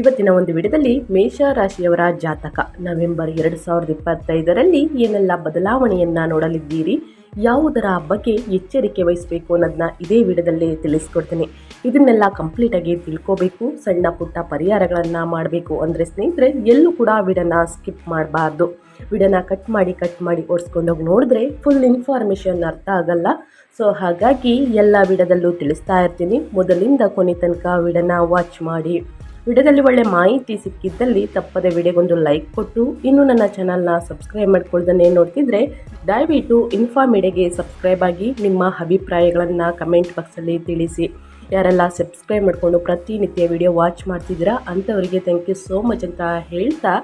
ಇವತ್ತಿನ ಒಂದು ವಿಡಿಯೋದಲ್ಲಿ ಮೇಷ ರಾಶಿಯವರ ಜಾತಕ. ನವೆಂಬರ್ ಎರಡು ಸಾವಿರದ ಇಪ್ಪತ್ತೈದರಲ್ಲಿ ಏನೆಲ್ಲ ಬದಲಾವಣೆಯನ್ನು ನೋಡಲಿದ್ದೀರಿ? ಯಾವುದರ ಬಗ್ಗೆ ಎಚ್ಚರಿಕೆ ವಹಿಸಬೇಕು ಅನ್ನೋದನ್ನ ಇದೇ ವಿಡಿಯೋದಲ್ಲಿ ತಿಳಿಸ್ಕೊಡ್ತೀನಿ. ಇದನ್ನೆಲ್ಲ ಕಂಪ್ಲೀಟಾಗಿ ತಿಳ್ಕೋಬೇಕು, ಸಣ್ಣ ಪುಟ್ಟ ಪರಿಹಾರಗಳನ್ನು ಮಾಡಬೇಕು ಅಂದರೆ ಸ್ನೇಹಿತರೆ, ಎಲ್ಲೂ ಕೂಡ ವಿಡನ ಸ್ಕಿಪ್ ಮಾಡಬಾರ್ದು. ವಿಡನ ಕಟ್ ಮಾಡಿ ಕಟ್ ಮಾಡಿ ಓಡಿಸ್ಕೊಂಡೋಗಿ ನೋಡಿದ್ರೆ ಫುಲ್ ಇನ್ಫಾರ್ಮೇಷನ್ ಅರ್ಥ ಆಗಲ್ಲ. ಸೊ ಹಾಗಾಗಿ ಎಲ್ಲ ವಿಡದಲ್ಲೂ ತಿಳಿಸ್ತಾ ಇರ್ತೀನಿ. ಮೊದಲಿಂದ ಕೊನೆ ತನಕ ವಿಡನ ವಾಚ್ ಮಾಡಿ. ವಿಡಿಯೋದಲ್ಲಿ ಒಳ್ಳೆ ಮಾಹಿತಿ ಸಿಕ್ಕಿದ್ದಲ್ಲಿ ತಪ್ಪದೆ ವಿಡಿಯೋಗೊಂದು ಲೈಕ್ ಕೊಟ್ಟು, ಇನ್ನು ನನ್ನ ಚಾನಲ್ನ ಸಬ್ಸ್ಕ್ರೈಬ್ ಮಾಡ್ಕೊಳ್ದೇ ನೋಡ್ತಿದ್ರೆ ದಯವಿಟ್ಟು ಇನ್ಫಾ ಸಬ್ಸ್ಕ್ರೈಬ್ ಆಗಿ ನಿಮ್ಮ ಅಭಿಪ್ರಾಯಗಳನ್ನು ಕಮೆಂಟ್ ಬಾಕ್ಸಲ್ಲಿ ತಿಳಿಸಿ. ಯಾರೆಲ್ಲ ಸಬ್ಸ್ಕ್ರೈಬ್ ಮಾಡಿಕೊಂಡು ಪ್ರತಿನಿತ್ಯ ವಿಡಿಯೋ ವಾಚ್ ಮಾಡ್ತಿದ್ದೀರಾ ಅಂಥವರಿಗೆ ಥ್ಯಾಂಕ್ ಯು ಸೋ ಮಚ್ ಅಂತ ಹೇಳ್ತಾ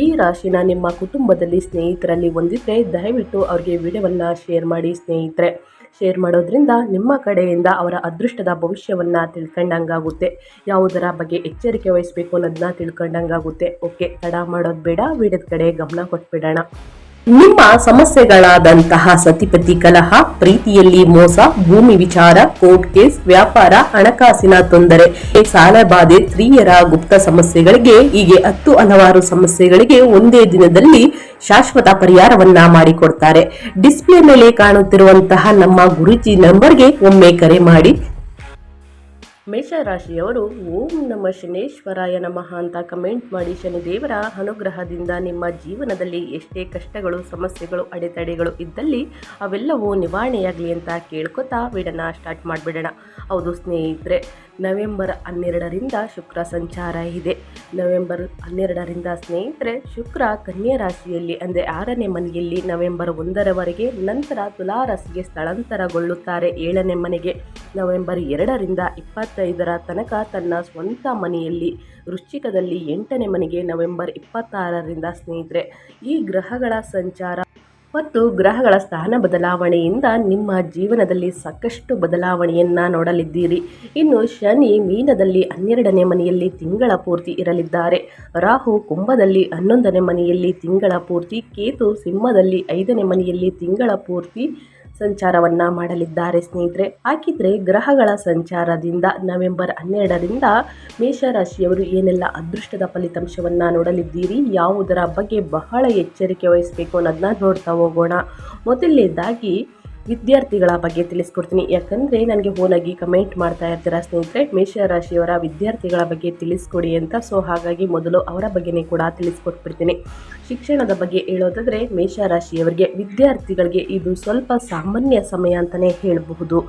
ಈ ರಾಶಿನ ನಿಮ್ಮ ಕುಟುಂಬದಲ್ಲಿ ಸ್ನೇಹಿತರಲ್ಲಿ ಹೊಂದಿದ್ರೆ ದಯವಿಟ್ಟು ಅವ್ರಿಗೆ ವಿಡಿಯೋವನ್ನು ಶೇರ್ ಮಾಡಿ ಸ್ನೇಹಿತರೆ. ಶೇರ್ ಮಾಡೋದ್ರಿಂದ ನಿಮ್ಮ ಕಡೆಯಿಂದ ಅವರ ಅದೃಷ್ಟದ ಭವಿಷ್ಯವನ್ನು ತಿಳ್ಕೊಂಡಂಗಾಗುತ್ತೆ. ಯಾವುದರ ಬಗ್ಗೆ ಎಚ್ಚರಿಕೆ ವಹಿಸಬೇಕು ಅನ್ನೋದನ್ನ ತಿಳ್ಕೊಂಡಂಗಾಗುತ್ತೆ. ಓಕೆ ತಡ ಮಾಡೋದು ಬೇಡ, ವಿಡಿಯೋದ ಕಡೆ ಗಮನ ಕೊಟ್ಬಿಡೋಣ. ನಿಮ್ಮ ಸಮಸ್ಯೆಗಳಾದಂತಹ ಸತಿಪತಿ ಕಲಹ, ಪ್ರೀತಿಯಲ್ಲಿ ಮೋಸ, ಭೂಮಿ ವಿಚಾರ, ಕೋರ್ಟ್ ಕೇಸ್, ವ್ಯಾಪಾರ, ಹಣಕಾಸಿನ ತೊಂದರೆ ಸಾಲಬಾಧೆ ಸ್ತ್ರೀಯರ ಗುಪ್ತ ಸಮಸ್ಯೆಗಳಿಗೆ, ಹೀಗೆ ಹತ್ತು ಹಲವಾರು ಸಮಸ್ಯೆಗಳಿಗೆ ಒಂದೇ ದಿನದಲ್ಲಿ ಶಾಶ್ವತ ಪರಿಹಾರವನ್ನ ಮಾಡಿಕೊಡ್ತಾರೆ. ಡಿಸ್ಪ್ಲೇ ಮೇಲೆ ಕಾಣುತ್ತಿರುವಂತಹ ನಮ್ಮ ಗುರುಜಿ ನಂಬರ್ಗೆ ಒಮ್ಮೆ ಕರೆ ಮಾಡಿ. ಮೇಷರಾಶಿಯವರು, ಓಂ ನಮ ಶನೇಶ್ವರಾಯ ನಮಃ ಅಂತ ಕಮೆಂಟ್ ಮಾಡಿ ಶನಿದೇವರ ಅನುಗ್ರಹದಿಂದ ನಿಮ್ಮ ಜೀವನದಲ್ಲಿ ಎಷ್ಟೇ ಕಷ್ಟಗಳು, ಸಮಸ್ಯೆಗಳು, ಅಡೆತಡೆಗಳು ಇದ್ದಲ್ಲಿ ಅವೆಲ್ಲವೂ ನಿವಾರಣೆಯಾಗಲಿ ಅಂತ ಕೇಳ್ಕೊತಾ ವಿಡನ ಸ್ಟಾರ್ಟ್ ಮಾಡಿಬಿಡೋಣ. ಹೌದು ಸ್ನೇಹಿತರೆ, ನವೆಂಬರ್ ಹನ್ನೆರಡರಿಂದ ಶುಕ್ರ ಸಂಚಾರ ಇದೆ. ನವೆಂಬರ್ ಹನ್ನೆರಡರಿಂದ ಸ್ನೇಹಿತರೆ, ಶುಕ್ರ ಕನ್ಯಾ ರಾಶಿಯಲ್ಲಿ ಅಂದರೆ ಆರನೇ ಮನೆಯಲ್ಲಿ ನವೆಂಬರ್ ಒಂದರವರೆಗೆ ನಂತರ ತುಲಾ ರಾಶಿಗೆ ಸ್ಥಳಾಂತರಗೊಳ್ಳುತ್ತಾರೆ ಏಳನೇ ಮನೆಗೆ. ನವೆಂಬರ್ ಎರಡರಿಂದ ಇಪ್ಪತ್ತೈದರ ತನಕ ತನ್ನ ಸ್ವಂತ ಮನೆಯಲ್ಲಿ ವೃಶ್ಚಿಕದಲ್ಲಿ ಎಂಟನೇ ಮನೆಗೆ ನವೆಂಬರ್ ಇಪ್ಪತ್ತಾರರಿಂದ ಸ್ನೇಹಿತರೆ. ಈ ಗ್ರಹಗಳ ಸಂಚಾರ ಮತ್ತು ಗ್ರಹಗಳ ಸ್ಥಾನ ಬದಲಾವಣೆಯಿಂದ ನಿಮ್ಮ ಜೀವನದಲ್ಲಿ ಸಾಕಷ್ಟು ಬದಲಾವಣೆಯನ್ನು ನೋಡಲಿದ್ದೀರಿ. ಇನ್ನು ಶನಿ ಮೀನದಲ್ಲಿ ಹನ್ನೆರಡನೇ ಮನೆಯಲ್ಲಿ ತಿಂಗಳ ಪೂರ್ತಿ ಇರಲಿದ್ದಾರೆ. ರಾಹು ಕುಂಭದಲ್ಲಿ ಹನ್ನೊಂದನೇ ಮನೆಯಲ್ಲಿ ತಿಂಗಳ ಪೂರ್ತಿ. ಕೇತು ಸಿಂಹದಲ್ಲಿ ಐದನೇ ಮನೆಯಲ್ಲಿ ತಿಂಗಳ ಪೂರ್ತಿ. ಸಂಚಾರವನ್ನು ಮಾಡಲಿದ್ದಾರೆ ಸ್ನೇಹಿತರೆ. ಹಾಕಿದರೆ ಗ್ರಹಗಳ ಸಂಚಾರದಿಂದ ನವೆಂಬರ್ ಹನ್ನೆರಡರಿಂದ ಮೇಷರಾಶಿಯವರು ಏನೆಲ್ಲ ಅದೃಷ್ಟದ ಫಲಿತಾಂಶವನ್ನು ನೋಡಲಿದ್ದೀರಿ, ಯಾವುದರ ಬಗ್ಗೆ ಬಹಳ ಎಚ್ಚರಿಕೆ ವಹಿಸಬೇಕು ಅನ್ನೋದನ್ನ ನೋಡ್ತಾ ಹೋಗೋಣ. ಮೊದಲನೇದಾಗಿ ವಿದ್ಯಾರ್ಥಿಗಳ ಬಗ್ಗೆ ತಿಳಿಸ್ಕೊಡ್ತೀನಿ. ಯಾಕಂದರೆ ನನಗೆ ಓನಾಗಿ ಕಮೆಂಟ್ ಮಾಡ್ತಾ ಇರ್ತೀರಾ ಸ್ನೇಹಿತರೆ ಮೇಷರಾಶಿಯವರ ವಿದ್ಯಾರ್ಥಿಗಳ ಬಗ್ಗೆ ತಿಳಿಸ್ಕೊಡಿ ಅಂತ. ಸೊ ಹಾಗಾಗಿ ಮೊದಲು ಅವರ ಬಗ್ಗೆನೇ ಕೂಡ ತಿಳಿಸ್ಕೊಟ್ಬಿಡ್ತೀನಿ. ಶಿಕ್ಷಣದ ಬಗ್ಗೆ ಹೇಳೋದಾದರೆ ಮೇಷರಾಶಿಯವರಿಗೆ ವಿದ್ಯಾರ್ಥಿಗಳಿಗೆ ಇದು ಸ್ವಲ್ಪ ಸಾಮಾನ್ಯ ಸಮಯ ಅಂತಲೇ ಹೇಳಬಹುದು.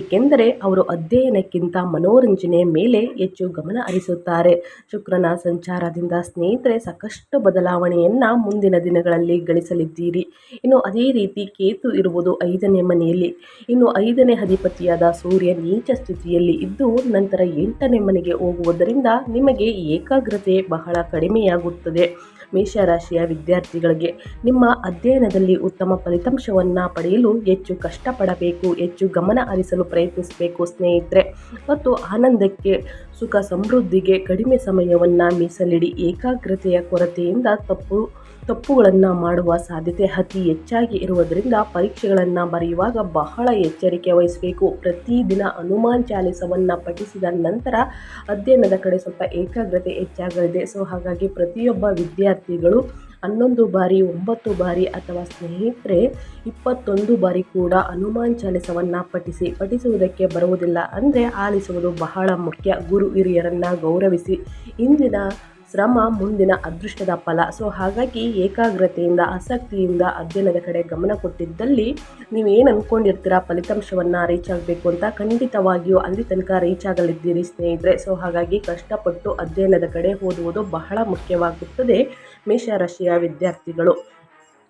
ಏಕೆಂದರೆ ಅವರು ಅಧ್ಯಯನಕ್ಕಿಂತ ಮನೋರಂಜನೆ ಮೇಲೆ ಹೆಚ್ಚು ಗಮನ ಹರಿಸುತ್ತಾರೆ. ಶುಕ್ರನ ಸಂಚಾರದಿಂದ ಸ್ನೇಹಿತರೆ, ಸಾಕಷ್ಟು ಬದಲಾವಣೆಯನ್ನು ಮುಂದಿನ ದಿನಗಳಲ್ಲಿ ಗಳಿಸಲಿದ್ದೀರಿ. ಇನ್ನು ಅದೇ ರೀತಿ ಕೇತು ಇರುವುದು ಐದನೇ ಮನೆಯಲ್ಲಿ. ಇನ್ನು ಐದನೇ ಅಧಿಪತಿಯಾದ ಸೂರ್ಯ ನೀಚ ಸ್ಥಿತಿಯಲ್ಲಿ ಇದ್ದು, ನಂತರ ಎಂಟನೇ ಮನೆಗೆ ಹೋಗುವುದರಿಂದ ನಿಮಗೆ ಏಕಾಗ್ರತೆ ಬಹಳ ಕಡಿಮೆಯಾಗುತ್ತದೆ. ಮೇಷರಾಶಿಯ ವಿದ್ಯಾರ್ಥಿಗಳಿಗೆ ನಿಮ್ಮ ಅಧ್ಯಯನದಲ್ಲಿ ಉತ್ತಮ ಫಲಿತಾಂಶವನ್ನು ಪಡೆಯಲು ಹೆಚ್ಚು ಕಷ್ಟಪಡಬೇಕು, ಹೆಚ್ಚು ಗಮನ ಹರಿಸಲು ಪ್ರಯತ್ನಿಸಬೇಕು ಸ್ನೇಹಿತರೆ. ಮತ್ತು ಆನಂದಕ್ಕೆ, ಸುಖ ಸಮೃದ್ಧಿಗೆ ಕಡಿಮೆ ಸಮಯವನ್ನು ಮೀಸಲಿಡಿ ಏಕಾಗ್ರತೆಯ ಕೊರತೆಯಿಂದ ತಪ್ಪು ತಪ್ಪುಗಳನ್ನು ಮಾಡುವ ಸಾಧ್ಯತೆ ಅತಿ ಹೆಚ್ಚಾಗಿ ಇರುವುದರಿಂದ ಪರೀಕ್ಷೆಗಳನ್ನು ಬರೆಯುವಾಗ ಬಹಳ ಎಚ್ಚರಿಕೆ ವಹಿಸಬೇಕು. ಪ್ರತಿದಿನ ಹನುಮಾನ್ ಚಾಲಿಸವನ್ನು ಪಠಿಸಿದ ನಂತರ ಅಧ್ಯಯನದ ಕಡೆ ಸ್ವಲ್ಪ ಏಕಾಗ್ರತೆ ಹೆಚ್ಚಾಗಲಿದೆ. ಸೊ, ಹಾಗಾಗಿ ಪ್ರತಿಯೊಬ್ಬ ವಿದ್ಯಾರ್ಥಿಗಳು ಹನ್ನೊಂದು ಬಾರಿ, ಒಂಬತ್ತು ಬಾರಿ ಅಥವಾ ಸ್ನೇಹಿತರೆ ಇಪ್ಪತ್ತೊಂದು ಬಾರಿ ಕೂಡ ಹನುಮಾನ್ ಚಾಲಿಸವನ್ನು ಪಠಿಸಿ, ಪಠಿಸುವುದಕ್ಕೆ ಬರುವುದಿಲ್ಲ. ಅಂದರೆ ಆಲಿಸುವುದು ಬಹಳ ಮುಖ್ಯ. ಗುರು ಹಿರಿಯರನ್ನು ಗೌರವಿಸಿ, ಇಂದಿನ ಶ್ರಮ ಮುಂದಿನ ಅದೃಷ್ಟದ ಫಲ. ಸೊ ಹಾಗಾಗಿ ಏಕಾಗ್ರತೆಯಿಂದ, ಆಸಕ್ತಿಯಿಂದ ಅಧ್ಯಯನದ ಕಡೆ ಗಮನ ಕೊಟ್ಟಿದ್ದಲ್ಲಿ ನೀವು ಏನು ಅಂದ್ಕೊಂಡಿರ್ತೀರ ಫಲಿತಾಂಶವನ್ನು ರೀಚ್ ಆಗಬೇಕು ಅಂತ ಖಂಡಿತವಾಗಿಯೂ ಅಲ್ಲಿ ತನಕ ರೀಚ್ ಆಗಲಿದ್ದೀರಿ ಸ್ನೇಹಿತರೆ. ಸೊ ಹಾಗಾಗಿ ಕಷ್ಟಪಟ್ಟು ಅಧ್ಯಯನದ ಕಡೆ ಓದುವುದು ಬಹಳ ಮುಖ್ಯವಾಗುತ್ತದೆ. ಮೇಷರಾಶಿಯ ವಿದ್ಯಾರ್ಥಿಗಳು.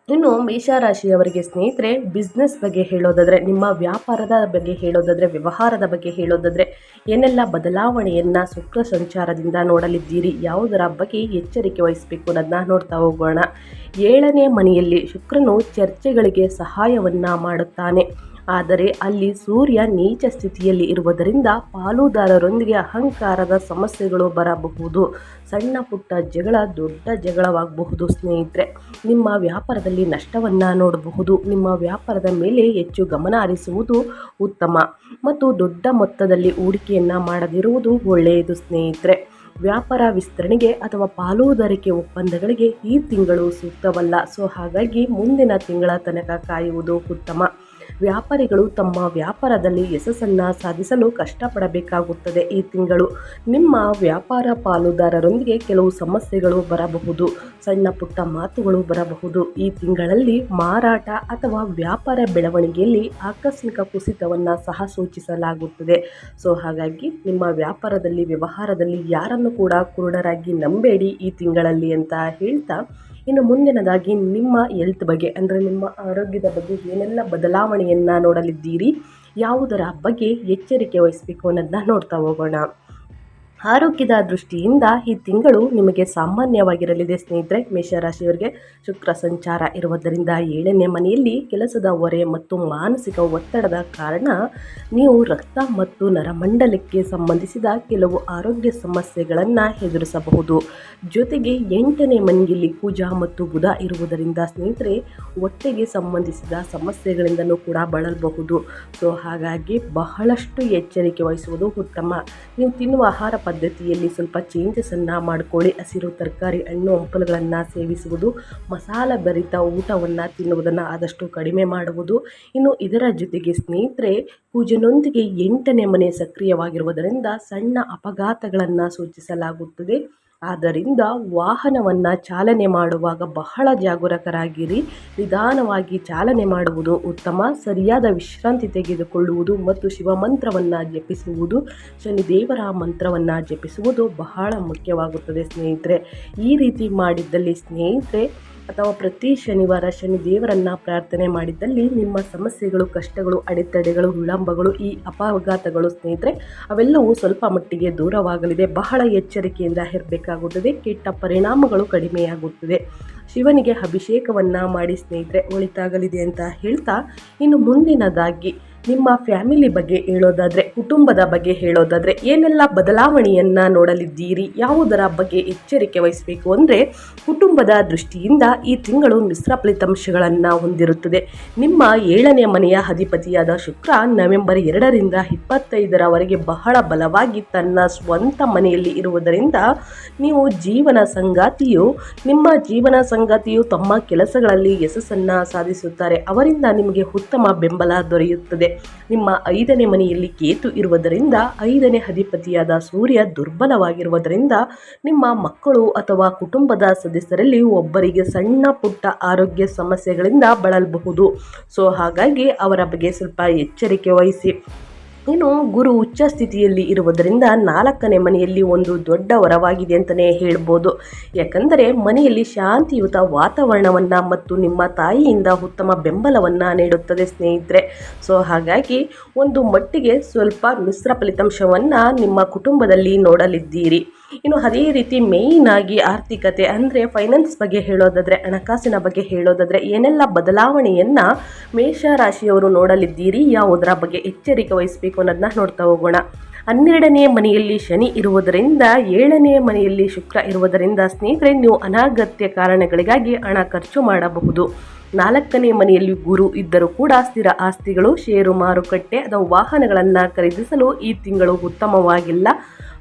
ಇನ್ನು ಮೇಷರಾಶಿಯವರಿಗೆ ಸ್ನೇಹಿತರೆ ಬಿಸ್ನೆಸ್ ಬಗ್ಗೆ ಹೇಳೋದಾದರೆ, ನಿಮ್ಮ ವ್ಯಾಪಾರದ ಬಗ್ಗೆ ಹೇಳೋದಾದರೆ, ವ್ಯವಹಾರದ ಬಗ್ಗೆ ಹೇಳೋದಾದರೆ, ಏನೆಲ್ಲ ಬದಲಾವಣೆಯನ್ನು ಶುಕ್ರ ಸಂಚಾರದಿಂದ ನೋಡಲಿದ್ದೀರಿ, ಯಾವುದರ ಬಗ್ಗೆ ಎಚ್ಚರಿಕೆ ವಹಿಸಬೇಕು ಅನ್ನೋದನ್ನ ನೋಡ್ತಾ ಹೋಗೋಣ. ಏಳನೇ ಮನೆಯಲ್ಲಿ ಶುಕ್ರನು ಚರ್ಚೆಗಳಿಗೆ ಸಹಾಯವನ್ನು ಮಾಡುತ್ತಾನೆ. ಆದರೆ ಅಲ್ಲಿ ಸೂರ್ಯ ನೀಚ ಸ್ಥಿತಿಯಲ್ಲಿ ಇರುವುದರಿಂದ ಪಾಲುದಾರರೊಂದಿಗೆ ಅಹಂಕಾರದ ಸಮಸ್ಯೆಗಳು ಬರಬಹುದು. ಸಣ್ಣ ಪುಟ್ಟ ಜಗಳ ದೊಡ್ಡ ಜಗಳವಾಗಬಹುದು ಸ್ನೇಹಿತರೆ. ನಿಮ್ಮ ವ್ಯಾಪಾರದಲ್ಲಿ ನಷ್ಟವನ್ನು ನೋಡಬಹುದು. ನಿಮ್ಮ ವ್ಯಾಪಾರದ ಮೇಲೆ ಹೆಚ್ಚು ಗಮನ ಹರಿಸುವುದು ಉತ್ತಮ ಮತ್ತು ದೊಡ್ಡ ಮೊತ್ತದಲ್ಲಿ ಹೂಡಿಕೆಯನ್ನು ಮಾಡದಿರುವುದು ಒಳ್ಳೆಯದು ಸ್ನೇಹಿತರೆ. ವ್ಯಾಪಾರ ವಿಸ್ತರಣೆಗೆ ಅಥವಾ ಪಾಲುದಾರಿಕೆ ಒಪ್ಪಂದಗಳಿಗೆ ಈ ತಿಂಗಳು ಸೂಕ್ತವಲ್ಲ. ಸೊ ಹಾಗಾಗಿ ಮುಂದಿನ ತಿಂಗಳ ತನಕ ಕಾಯುವುದು ಉತ್ತಮ. ವ್ಯಾಪಾರಿಗಳು ತಮ್ಮ ವ್ಯಾಪಾರದಲ್ಲಿ ಯಶಸ್ಸನ್ನು ಸಾಧಿಸಲು ಕಷ್ಟಪಡಬೇಕಾಗುತ್ತದೆ ಈ ತಿಂಗಳು. ನಿಮ್ಮ ವ್ಯಾಪಾರ ಪಾಲುದಾರರೊಂದಿಗೆ ಕೆಲವು ಸಮಸ್ಯೆಗಳು ಬರಬಹುದು, ಸಣ್ಣ ಪುಟ್ಟ ಮಾತುಗಳು ಬರಬಹುದು. ಈ ತಿಂಗಳಲ್ಲಿ ಮಾರಾಟ ಅಥವಾ ವ್ಯಾಪಾರ ಬೆಳವಣಿಗೆಯಲ್ಲಿ ಆಕಸ್ಮಿಕ ಕುಸಿತವನ್ನು ಸಹ ಸೂಚಿಸಲಾಗುತ್ತದೆ. ಸೊ, ಹಾಗಾಗಿ ನಿಮ್ಮ ವ್ಯಾಪಾರದಲ್ಲಿ, ವ್ಯವಹಾರದಲ್ಲಿ ಯಾರನ್ನು ಕೂಡ ಕುರುಡರಾಗಿ ನಂಬೇಡಿ ಈ ತಿಂಗಳಲ್ಲಿ ಅಂತ ಹೇಳ್ತಾ ಇನ್ನು ಮುಂದಿನದಾಗಿ ನಿಮ್ಮ ಎಲ್ತ್ ಬಗ್ಗೆ, ಅಂದರೆ ನಿಮ್ಮ ಆರೋಗ್ಯದ ಬಗ್ಗೆ ಏನೆಲ್ಲ ಬದಲಾವಣೆಯನ್ನು ನೋಡಲಿದ್ದೀರಿ, ಯಾವುದರ ಬಗ್ಗೆ ಎಚ್ಚರಿಕೆ ವಹಿಸಬೇಕು ಅನ್ನೋದನ್ನ ನೋಡ್ತಾ ಹೋಗೋಣ. ಆರೋಗ್ಯದ ದೃಷ್ಟಿಯಿಂದ ಈ ತಿಂಗಳು ನಿಮಗೆ ಸಾಮಾನ್ಯವಾಗಿರಲಿದೆ ಸ್ನೇಹಿತರೆ. ಮೇಷರಾಶಿಯವರಿಗೆ ಶುಕ್ರ ಸಂಚಾರ ಇರುವುದರಿಂದ ಏಳನೇ ಮನೆಯಲ್ಲಿ ಕೆಲಸದ ಹೊರೆ ಮತ್ತು ಮಾನಸಿಕ ಒತ್ತಡದ ಕಾರಣ ನೀವು ರಕ್ತ ಮತ್ತು ನರಮಂಡಲಕ್ಕೆ ಸಂಬಂಧಿಸಿದ ಕೆಲವು ಆರೋಗ್ಯ ಸಮಸ್ಯೆಗಳನ್ನು ಎದುರಿಸಬಹುದು. ಜೊತೆಗೆ ಎಂಟನೇ ಮನೆಯಲ್ಲಿ ಪೂಜಾ ಮತ್ತು ಬುಧ ಇರುವುದರಿಂದ ಸ್ನೇಹಿತರೆ, ಹೊಟ್ಟೆಗೆ ಸಂಬಂಧಿಸಿದ ಸಮಸ್ಯೆಗಳಿಂದಲೂ ಕೂಡ ಬಳಲಬಹುದು. ಸೊ, ಹಾಗಾಗಿ ಬಹಳಷ್ಟು ಎಚ್ಚರಿಕೆ ವಹಿಸುವುದು ಉತ್ತಮ. ನೀವು ತಿನ್ನುವ ಆಹಾರ ಪದ್ಧತಿಯಲ್ಲಿ ಸ್ವಲ್ಪ ಚೇಂಜಸನ್ನು ಮಾಡಿಕೊಳ್ಳಿ. ಹಸಿರು ತರಕಾರಿ, ಹಣ್ಣು, ಹಂಪಲುಗಳನ್ನು ಸೇವಿಸುವುದು, ಮಸಾಲ ಭರಿತ ಊಟವನ್ನು ತಿನ್ನುವುದನ್ನು ಆದಷ್ಟು ಕಡಿಮೆ ಮಾಡುವುದು. ಇನ್ನು ಇದರ ಜೊತೆಗೆ ಸ್ನೇಹಿತರೆ, ಪೂಜನೊಂದಿಗೆ ಎಂಟನೇ ಮನೆ ಸಕ್ರಿಯವಾಗಿರುವುದರಿಂದ ಸಣ್ಣ ಅಪಘಾತಗಳನ್ನು ಸೂಚಿಸಲಾಗುತ್ತದೆ. ಆದ್ದರಿಂದ ವಾಹನವನ್ನು ಚಾಲನೆ ಮಾಡುವಾಗ ಬಹಳ ಜಾಗರೂಕರಾಗಿರಿ. ನಿಧಾನವಾಗಿ ಚಾಲನೆ ಮಾಡುವುದು ಉತ್ತಮ. ಸರಿಯಾದ ವಿಶ್ರಾಂತಿ ತೆಗೆದುಕೊಳ್ಳುವುದು ಮತ್ತು ಶಿವಮಂತ್ರವನ್ನು ಜಪಿಸುವುದು, ಶನಿದೇವರ ಮಂತ್ರವನ್ನು ಜಪಿಸುವುದು ಬಹಳ ಮುಖ್ಯವಾಗುತ್ತದೆ ಸ್ನೇಹಿತರೆ. ಈ ರೀತಿ ಮಾಡಿದ್ದಲ್ಲಿ ಸ್ನೇಹಿತರೆ ಅಥವಾ ಪ್ರತಿ ಶನಿವಾರ ಶನಿ ದೇವರನ್ನು ಪ್ರಾರ್ಥನೆ ಮಾಡಿದ್ದಲ್ಲಿ ನಿಮ್ಮ ಸಮಸ್ಯೆಗಳು, ಕಷ್ಟಗಳು, ಅಡೆತಡೆಗಳು, ವಿಳಂಬಗಳು, ಈ ಅಪಘಾತಗಳು ಸ್ನೇಹಿತರೆ, ಅವೆಲ್ಲವೂ ಸ್ವಲ್ಪ ಮಟ್ಟಿಗೆ ದೂರವಾಗಲಿದೆ. ಬಹಳ ಎಚ್ಚರಿಕೆಯಿಂದ ಇರಬೇಕಾಗುತ್ತದೆ. ಕೆಟ್ಟ ಪರಿಣಾಮಗಳು ಕಡಿಮೆಯಾಗುತ್ತದೆ. ಶಿವನಿಗೆ ಅಭಿಷೇಕವನ್ನು ಮಾಡಿ ಸ್ನೇಹಿತರೆ, ಒಳಿತಾಗಲಿದೆ ಅಂತ ಹೇಳ್ತಾ ಇನ್ನು ಮುಂದಿನದಾಗಿ ನಿಮ್ಮ ಫ್ಯಾಮಿಲಿ ಬಗ್ಗೆ ಹೇಳೋದಾದರೆ, ಕುಟುಂಬದ ಬಗ್ಗೆ ಹೇಳೋದಾದರೆ, ಏನೆಲ್ಲ ಬದಲಾವಣೆಯನ್ನು ನೋಡಲಿದ್ದೀರಿ? ಯಾವುದರ ಬಗ್ಗೆ ಎಚ್ಚರಿಕೆ ವಹಿಸಬೇಕು ಅಂದರೆ, ಕುಟುಂಬದ ದೃಷ್ಟಿಯಿಂದ ಈ ತಿಂಗಳು ಮಿಶ್ರ ಫಲಿತಾಂಶಗಳನ್ನು ಹೊಂದಿರುತ್ತದೆ. ನಿಮ್ಮ ಏಳನೇ ಮನೆಯ ಅಧಿಪತಿಯಾದ ಶುಕ್ರ ನವೆಂಬರ್ ಎರಡರಿಂದ ಇಪ್ಪತ್ತೈದರವರೆಗೆ ಬಹಳ ಬಲವಾಗಿ ತನ್ನ ಸ್ವಂತ ಮನೆಯಲ್ಲಿ ಇರುವುದರಿಂದ, ನೀವು ಜೀವನ ಸಂಗಾತಿಯು, ನಿಮ್ಮ ಜೀವನ ಸಂಗಾತಿಯು ತಮ್ಮ ಕೆಲಸಗಳಲ್ಲಿ ಯಶಸ್ಸನ್ನು ಸಾಧಿಸುತ್ತಾರೆ. ಅವರಿಂದ ನಿಮಗೆ ಉತ್ತಮ ಬೆಂಬಲ ದೊರೆಯುತ್ತದೆ. ನಿಮ್ಮ ಐದನೇ ಮನೆಯಲ್ಲಿ ಕೇತು ಇರುವುದರಿಂದ, ಐದನೇ ಅಧಿಪತಿಯಾದ ಸೂರ್ಯ ದುರ್ಬಲವಾಗಿರುವುದರಿಂದ ನಿಮ್ಮ ಮಕ್ಕಳು ಅಥವಾ ಕುಟುಂಬದ ಸದಸ್ಯರಲ್ಲಿ ಒಬ್ಬರಿಗೆ ಸಣ್ಣ ಪುಟ್ಟ ಆರೋಗ್ಯ ಸಮಸ್ಯೆಗಳಿಂದ ಬಳಲಬಹುದು. ಸೊ, ಹಾಗಾಗಿ ಅವರ ಬಗ್ಗೆ ಸ್ವಲ್ಪ ಎಚ್ಚರಿಕೆ ವಹಿಸಿ. ಇನ್ನು ಗುರು ಉಚ್ಚ ಸ್ಥಿತಿಯಲ್ಲಿ ಇರುವುದರಿಂದ ನಾಲ್ಕನೇ ಮನೆಯಲ್ಲಿ ಒಂದು ದೊಡ್ಡ ವರವಾಗಿದೆ ಅಂತಲೇ ಹೇಳ್ಬೋದು. ಯಾಕಂದರೆ ಮನೆಯಲ್ಲಿ ಶಾಂತಿಯುತ ವಾತಾವರಣವನ್ನು ಮತ್ತು ನಿಮ್ಮ ತಾಯಿಯಿಂದ ಉತ್ತಮ ಬೆಂಬಲವನ್ನು ನೀಡುತ್ತದೆ ಸ್ನೇಹಿತರೆ. ಸೊ ಹಾಗಾಗಿ ಒಂದು ಮಟ್ಟಿಗೆ ಸ್ವಲ್ಪ ಮಿಶ್ರ ಫಲಿತಾಂಶವನ್ನು ನಿಮ್ಮ ಕುಟುಂಬದಲ್ಲಿ ನೋಡಲಿದ್ದೀರಿ. ಇನ್ನು ಅದೇ ರೀತಿ ಮೇಯ್ನ್ ಆಗಿ ಆರ್ಥಿಕತೆ ಅಂದರೆ ಫೈನಾನ್ಸ್ ಬಗ್ಗೆ ಹೇಳೋದಾದರೆ, ಹಣಕಾಸಿನ ಬಗ್ಗೆ ಹೇಳೋದಾದರೆ ಏನೆಲ್ಲ ಬದಲಾವಣೆಯನ್ನು ಮೇಷರಾಶಿಯವರು ನೋಡಲಿದ್ದೀರಿ, ಯಾವುದರ ಬಗ್ಗೆ ಎಚ್ಚರಿಕೆ ವಹಿಸಬೇಕು ಅನ್ನೋದನ್ನ ನೋಡ್ತಾ ಹೋಗೋಣ. ಹನ್ನೆರಡನೇ ಮನೆಯಲ್ಲಿ ಶನಿ ಇರುವುದರಿಂದ, ಏಳನೇ ಮನೆಯಲ್ಲಿ ಶುಕ್ರ ಇರುವುದರಿಂದ ಸ್ನೇಹಿತರೆ, ನೀವು ಅನಾಗತ್ಯ ಕಾರಣಗಳಿಗಾಗಿ ಹಣ ಖರ್ಚು ಮಾಡಬಹುದು. ನಾಲ್ಕನೇ ಮನೆಯಲ್ಲಿ ಗುರು ಇದ್ದರೂ ಕೂಡ ಸ್ಥಿರ ಆಸ್ತಿಗಳು, ಷೇರು ಮಾರುಕಟ್ಟೆ ಅಥವಾ ವಾಹನಗಳನ್ನು ಖರೀದಿಸಲು ಈ ತಿಂಗಳು ಉತ್ತಮವಾಗಿಲ್ಲ.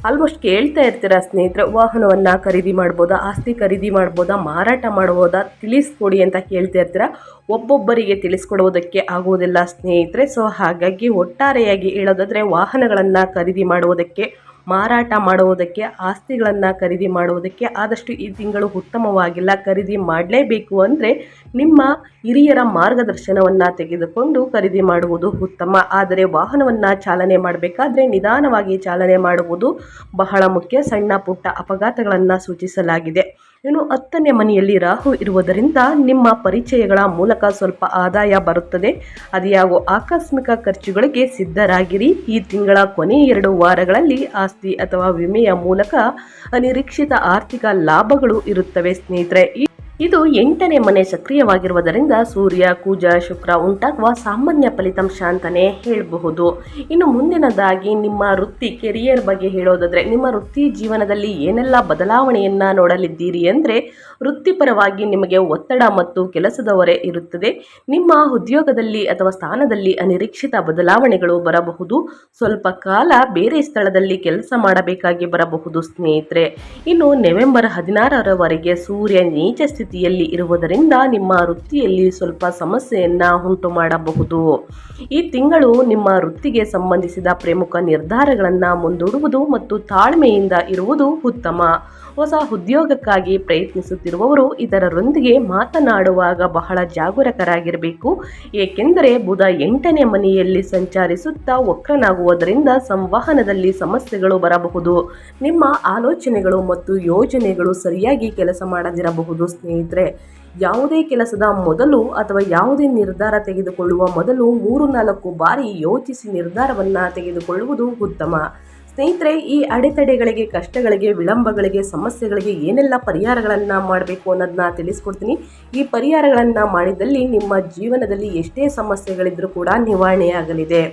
ಆಲ್ಮೋಸ್ಟ್ ಕೇಳ್ತಾ ಇರ್ತೀರ ಸ್ನೇಹಿತರೆ, ವಾಹನವನ್ನು ಖರೀದಿ ಮಾಡ್ಬೋದಾ, ಆಸ್ತಿ ಖರೀದಿ ಮಾಡ್ಬೋದಾ, ಮಾರಾಟ ಮಾಡ್ಬೋದಾ, ತಿಳಿಸ್ಕೊಡಿ ಅಂತ ಕೇಳ್ತಾ ಇರ್ತೀರ? ಒಬ್ಬೊಬ್ಬರಿಗೆ ತಿಳಿಸ್ಕೊಡೋದಕ್ಕೆ ಆಗುವುದಿಲ್ಲ ಸ್ನೇಹಿತರೆ. ಸೊ ಹಾಗಾಗಿ ಒಟ್ಟಾರೆಯಾಗಿ ಹೇಳೋದಾದರೆ ವಾಹನಗಳನ್ನು ಖರೀದಿ ಮಾಡುವುದಕ್ಕೆ ಮಾರಾಟ ಮಾಡುವುದಕ್ಕೆ, ಆಸ್ತಿಗಳನ್ನು ಖರೀದಿ ಮಾಡುವುದಕ್ಕೆ ಆದಷ್ಟು ಈ ತಿಂಗಳು ಉತ್ತಮವಾಗಿಲ್ಲ. ಖರೀದಿ ಮಾಡಲೇಬೇಕು ಅಂದರೆ ನಿಮ್ಮ ಹಿರಿಯರ ಮಾರ್ಗದರ್ಶನವನ್ನು ತೆಗೆದುಕೊಂಡು ಖರೀದಿ ಮಾಡುವುದು ಉತ್ತಮ. ಆದರೆ ವಾಹನವನ್ನು ಚಾಲನೆ ಮಾಡಬೇಕಾದ್ರೆ ನಿಧಾನವಾಗಿ ಚಾಲನೆ ಮಾಡುವುದು ಬಹಳ ಮುಖ್ಯ. ಸಣ್ಣ ಪುಟ್ಟ ಅಪಘಾತಗಳನ್ನು ಸೂಚಿಸಲಾಗಿದೆ. ಇನ್ನು ಹತ್ತನೇ ಮನೆಯಲ್ಲಿ ರಾಹು ಇರುವುದರಿಂದ ನಿಮ್ಮ ಪರಿಚಯಗಳ ಮೂಲಕ ಸ್ವಲ್ಪ ಆದಾಯ ಬರುತ್ತದೆ. ಅದ್ಯಾಗೋ ಆಕಸ್ಮಿಕ ಖರ್ಚುಗಳಿಗೆ ಸಿದ್ಧರಾಗಿರಿ. ಈ ತಿಂಗಳ ಕೊನೆ ಎರಡು ವಾರಗಳಲ್ಲಿ ಆಸ್ತಿ ಅಥವಾ ವಿಮೆಯ ಮೂಲಕ ಅನಿರೀಕ್ಷಿತ ಆರ್ಥಿಕ ಲಾಭಗಳು ಇರುತ್ತವೆ ಸ್ನೇಹಿತರೆ. ಇದು ಎಂಟನೇ ಮನೆ ಸಕ್ರಿಯವಾಗಿರುವುದರಿಂದ ಸೂರ್ಯ, ಕೂಜ, ಶುಕ್ರ ಉಂಟಾಗುವ ಸಾಮಾನ್ಯ ಫಲಿತಾಂಶ ಅಂತಲೇ ಹೇಳಬಹುದು. ಇನ್ನು ಮುಂದಿನದಾಗಿ ನಿಮ್ಮ ವೃತ್ತಿ ಕೆರಿಯರ್ ಬಗ್ಗೆ ಹೇಳೋದಾದರೆ, ನಿಮ್ಮ ವೃತ್ತಿ ಜೀವನದಲ್ಲಿ ಏನೆಲ್ಲ ಬದಲಾವಣೆಯನ್ನು ನೋಡಲಿದ್ದೀರಿ ಅಂದರೆ, ವೃತ್ತಿಪರವಾಗಿ ನಿಮಗೆ ಒತ್ತಡ ಮತ್ತು ಕೆಲಸದ ಇರುತ್ತದೆ. ನಿಮ್ಮ ಉದ್ಯೋಗದಲ್ಲಿ ಅಥವಾ ಸ್ಥಾನದಲ್ಲಿ ಅನಿರೀಕ್ಷಿತ ಬದಲಾವಣೆಗಳು ಬರಬಹುದು. ಸ್ವಲ್ಪ ಕಾಲ ಬೇರೆ ಸ್ಥಳದಲ್ಲಿ ಕೆಲಸ ಮಾಡಬೇಕಾಗಿ ಬರಬಹುದು ಸ್ನೇಹಿತರೆ. ಇನ್ನು ನವೆಂಬರ್ ಹದಿನಾರರವರೆಗೆ ಸೂರ್ಯ ನೀಚ ಸ್ಥಿತಿಯಲ್ಲಿ ಇರುವುದರಿಂದ ನಿಮ್ಮ ವೃತ್ತಿಯಲ್ಲಿ ಸ್ವಲ್ಪ ಸಮಸ್ಯೆಯನ್ನು ಉಂಟು ಮಾಡಬಹುದು. ಈ ತಿಂಗಳು ನಿಮ್ಮ ವೃತ್ತಿಗೆ ಸಂಬಂಧಿಸಿದ ಪ್ರಮುಖ ನಿರ್ಧಾರಗಳನ್ನು ಮುಂದೂಡುವುದು ಮತ್ತು ತಾಳ್ಮೆಯಿಂದ ಇರುವುದು ಉತ್ತಮ. ಹೊಸ ಉದ್ಯೋಗಕ್ಕಾಗಿ ಪ್ರಯತ್ನಿಸುತ್ತಿರುವವರು ಇದರೊಂದಿಗೆ ಮಾತನಾಡುವಾಗ ಬಹಳ ಜಾಗರೂಕರಾಗಿರಬೇಕು. ಏಕೆಂದರೆ ಬುಧ ಎಂಟನೇ ಮನೆಯಲ್ಲಿ ಸಂಚರಿಸುತ್ತಾ ವಕ್ರನಾಗುವುದರಿಂದ ಸಂವಹನದಲ್ಲಿ ಸಮಸ್ಯೆಗಳು ಬರಬಹುದು. ನಿಮ್ಮ ಆಲೋಚನೆಗಳು ಮತ್ತು ಯೋಜನೆಗಳು ಸರಿಯಾಗಿ ಕೆಲಸ ಮಾಡದಿರಬಹುದು ಸ್ನೇಹಿತರೆ. ಯಾವುದೇ ಕೆಲಸದ ಮೊದಲು ಅಥವಾ ಯಾವುದೇ ನಿರ್ಧಾರ ತೆಗೆದುಕೊಳ್ಳುವ ಮೊದಲು ಮೂರು ನಾಲ್ಕು ಬಾರಿ ಯೋಚಿಸಿ ನಿರ್ಧಾರವನ್ನು ತೆಗೆದುಕೊಳ್ಳುವುದು ಉತ್ತಮ. ಸ್ನೇಹಿತರೆ, ಈ ಅಡೆತಡೆಗಳಿಗೆ, ಕಷ್ಟಗಳಿಗೆ, ವಿಳಂಬಗಳಿಗೆ, ಸಮಸ್ಯೆಗಳಿಗೆ ಏನೆಲ್ಲ ಪರಿಹಾರಗಳನ್ನು ಮಾಡಬೇಕು ಅನ್ನೋದನ್ನ ತಿಳಿಸ್ಕೊಡ್ತೀನಿ. ಈ ಪರಿಹಾರಗಳನ್ನು ಮಾಡಿದಲ್ಲಿ ನಿಮ್ಮ ಜೀವನದಲ್ಲಿ ಎಷ್ಟೇ ಸಮಸ್ಯೆಗಳಿದ್ರೂ ಕೂಡ ನಿವಾರಣೆಯಾಗಲಿದೆ.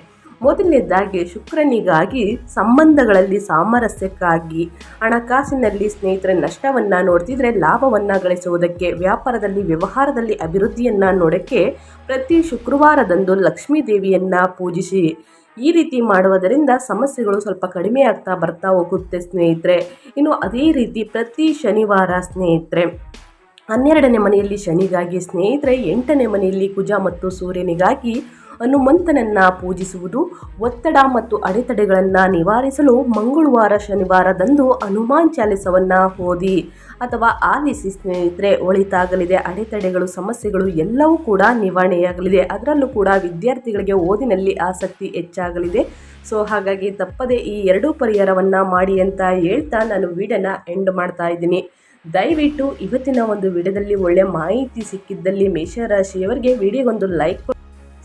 ಮೊದಲನೇದಾಗಿ, ಶುಕ್ರನಿಗಾಗಿ ಸಂಬಂಧಗಳಲ್ಲಿ ಸಾಮರಸ್ಯಕ್ಕಾಗಿ ಹಣಕಾಸಿನಲ್ಲಿ ಸ್ನೇಹಿತರ ನಷ್ಟವನ್ನು ನೋಡ್ತಿದ್ರೆ ಲಾಭವನ್ನು ಗಳಿಸುವುದಕ್ಕೆ, ವ್ಯಾಪಾರದಲ್ಲಿ, ವ್ಯವಹಾರದಲ್ಲಿ ಅಭಿವೃದ್ಧಿಯನ್ನು ನೋಡೋಕ್ಕೆ ಪ್ರತಿ ಶುಕ್ರವಾರದಂದು ಲಕ್ಷ್ಮೀ ದೇವಿಯನ್ನು ಪೂಜಿಸಿ. ಈ ರೀತಿ ಮಾಡುವುದರಿಂದ ಸಮಸ್ಯೆಗಳು ಸ್ವಲ್ಪ ಕಡಿಮೆ ಆಗ್ತಾ ಬರ್ತಾ ಹೋಗುತ್ತೆ, ಸ್ನೇಹಿತರೆ. ಇನ್ನು ಅದೇ ರೀತಿ ಪ್ರತಿ ಶನಿವಾರ, ಸ್ನೇಹಿತರೆ, ಹನ್ನೆರಡನೇ ಮನೆಯಲ್ಲಿ ಶನಿಗಾಗಿ, ಸ್ನೇಹಿತರೆ, ಎಂಟನೇ ಮನೆಯಲ್ಲಿ ಕುಜ ಮತ್ತು ಸೂರ್ಯನಿಗಾಗಿ ಹನುಮಂತನನ್ನು ಪೂಜಿಸುವುದು, ಒತ್ತಡ ಮತ್ತು ಅಡೆತಡೆಗಳನ್ನು ನಿವಾರಿಸಲು ಮಂಗಳವಾರ ಶನಿವಾರದಂದು ಹನುಮಾನ್ ಚಾಲಿಸವನ್ನು ಓದಿ ಅಥವಾ ಆಲಿಸಿ ಸ್ನೇಹಿತರೆ, ಒಳಿತಾಗಲಿದೆ. ಅಡೆತಡೆಗಳು, ಸಮಸ್ಯೆಗಳು ಎಲ್ಲವೂ ಕೂಡ ನಿವಾರಣೆಯಾಗಲಿದೆ. ಅದರಲ್ಲೂ ಕೂಡ ವಿದ್ಯಾರ್ಥಿಗಳಿಗೆ ಓದಿನಲ್ಲಿ ಆಸಕ್ತಿ ಹೆಚ್ಚಾಗಲಿದೆ. ಸೊ, ಹಾಗಾಗಿ ತಪ್ಪದೆ ಈ ಎರಡೂ ಪರಿಹಾರವನ್ನು ಮಾಡಿ ಅಂತ ಹೇಳ್ತಾ ನಾನು ವಿಡಿಯೋನ ಎಂಡ್ ಮಾಡ್ತಾ ಇದ್ದೀನಿ. ದಯವಿಟ್ಟು ಇವತ್ತಿನ ಒಂದು ವಿಡಿಯೋದಲ್ಲಿ ಒಳ್ಳೆ ಮಾಹಿತಿ ಸಿಕ್ಕಿದ್ದಲ್ಲಿ ಮೇಷರಾಶಿಯವರಿಗೆ ವಿಡಿಯೋಗೊಂದು ಲೈಕ್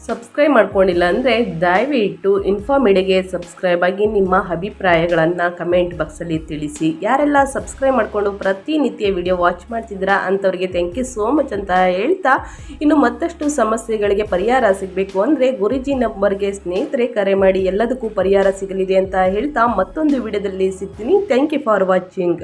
ಸಬ್ಸ್ಕ್ರೈಬ್ ಮಾಡ್ಕೊಂಡಿಲ್ಲ ಅಂದರೆ ದಯವಿಟ್ಟು ಇನ್ಫಾಮಿಡಿಗೆ ಸಬ್ಸ್ಕ್ರೈಬ್ ಆಗಿ ನಿಮ್ಮ ಅಭಿಪ್ರಾಯಗಳನ್ನು ಕಮೆಂಟ್ ಬಾಕ್ಸಲ್ಲಿ ತಿಳಿಸಿ. ಯಾರೆಲ್ಲ ಸಬ್ಸ್ಕ್ರೈಬ್ ಮಾಡಿಕೊಂಡು ಪ್ರತಿನಿತ್ಯ ವಿಡಿಯೋ ವಾಚ್ ಮಾಡ್ತಿದ್ದೀರಾ ಅಂಥವ್ರಿಗೆ ಥ್ಯಾಂಕ್ ಯು ಸೋ ಮಚ್ ಅಂತ ಹೇಳ್ತಾ ಇನ್ನು ಮತ್ತಷ್ಟು ಸಮಸ್ಯೆಗಳಿಗೆ ಪರಿಹಾರ ಸಿಗಬೇಕು ಅಂದರೆ ಗುರುಜಿ ನಂಬರ್ಗೆ ಸ್ನೇಹಿತರೆ ಕರೆ ಮಾಡಿ ಎಲ್ಲದಕ್ಕೂ ಪರಿಹಾರ ಸಿಗಲಿದೆ ಅಂತ ಹೇಳ್ತಾ ಮತ್ತೊಂದು ವಿಡಿಯೋದಲ್ಲಿ ಸಿಗ್ತೀನಿ. Thank you for watching